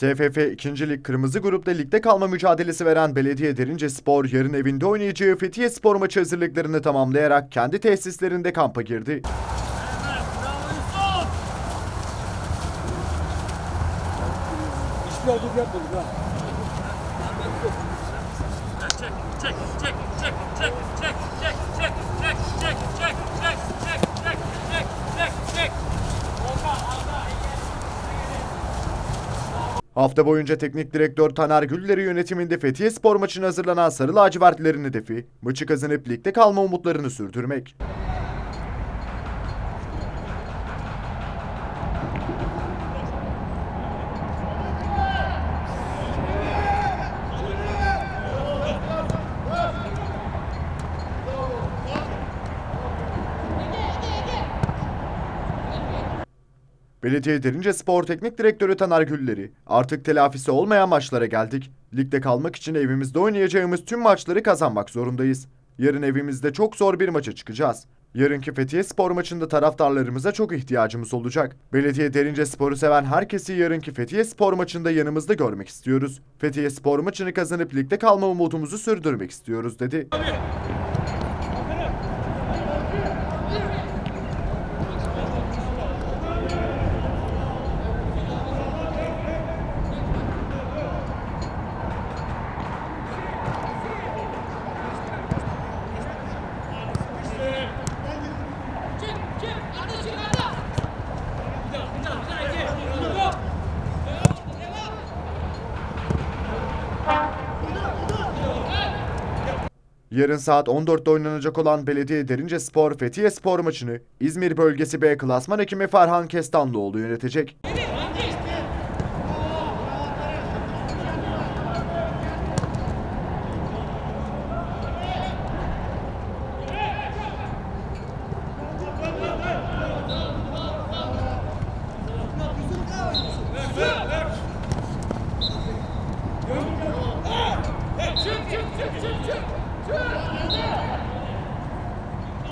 TFF 2. Lig Kırmızı Grup'ta ligde kalma mücadelesi veren Belediye Derince Spor yarın evinde oynayacağı Fethiye Spor maçı hazırlıklarını tamamlayarak kendi tesislerinde kampa girdi. Ha. Hafta boyunca teknik direktör Taner Gülleri yönetiminde Fethiye Spor maçına hazırlanan Sarı Lacivertlilerin hedefi maçı kazanıp ligde kalma umutlarını sürdürmek. Belediye Derince Spor Teknik Direktörü Taner Gülleri, artık telafisi olmayan maçlara geldik. Ligde kalmak için evimizde oynayacağımız tüm maçları kazanmak zorundayız. Yarın evimizde çok zor bir maça çıkacağız. Yarınki Fethiye Spor maçında taraftarlarımıza çok ihtiyacımız olacak. Belediye Derince Spor'u seven herkesi yarınki Fethiye Spor maçında yanımızda görmek istiyoruz. Fethiye Spor maçını kazanıp ligde kalma umudumuzu sürdürmek istiyoruz dedi. Yarın saat 14'te oynanacak olan Belediye Derince Spor Fethiye Spor maçını İzmir Bölgesi B Klasman Hekimi Ferhan Kestanlıoğlu yönetecek.